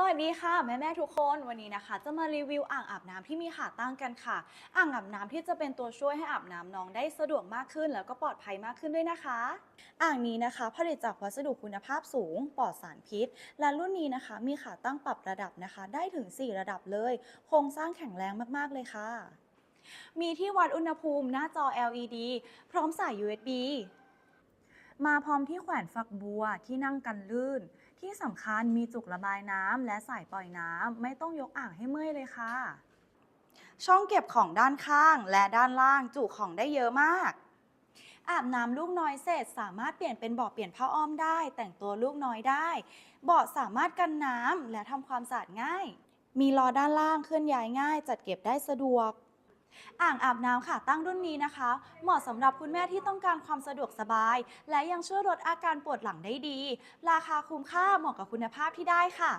สวัสดีค่ะแม่แม่ทุกคนวันนี้นะคะ จะมารีวิวอ่างอาบน้ำที่มีขาตั้งกันค่ะ อ่างอาบน้ำที่จะเป็นตัวช่วยให้อาบน้ำน้องได้สะดวกมากขึ้น แล้วก็ปลอดภัยมากขึ้นด้วยนะคะ อ่างนี้นะคะ ผลิตจากวัสดุคุณภาพสูงปลอดสารพิษ และรุ่นนี้นะคะ มีขาตั้งปรับระดับนะคะ ได้ถึง 4 ระดับเลย โครงสร้างแข็งแรงมากๆเลยค่ะ มีที่วัดอุณหภูมิหน้าจอ LED พร้อมสาย USB มาพร้อมที่แขวนฝักบัวที่นั่งกันลื่น ที่สำคัญมีจุกระบายน้ำและสายปล่อยน้ำไม่ต้องยกอ่างให้เมื่อยเลยค่ะ ช่องเก็บของด้านข้างและด้านล่างจุของได้เยอะมาก อาบน้ำลูกน้อยเสร็จสามารถเปลี่ยนเป็นเบาะเปลี่ยนผ้าอ้อมได้ แต่งตัวลูกน้อยได้ เบาะสามารถกันน้ำและทำความสะอาดง่าย มีล้อด้านล่างเคลื่อนย้ายง่าย จัดเก็บได้สะดวก อ่างอาบน้ำค่ะ ตั้งรุ่นนี้นะคะ เหมาะสำหรับคุณแม่ที่ต้องการความสะดวกสบาย และยังช่วยลดอาการปวดหลังได้ดี ราคาคุ้มค่าเหมาะกับคุณภาพที่ได้ค่ะ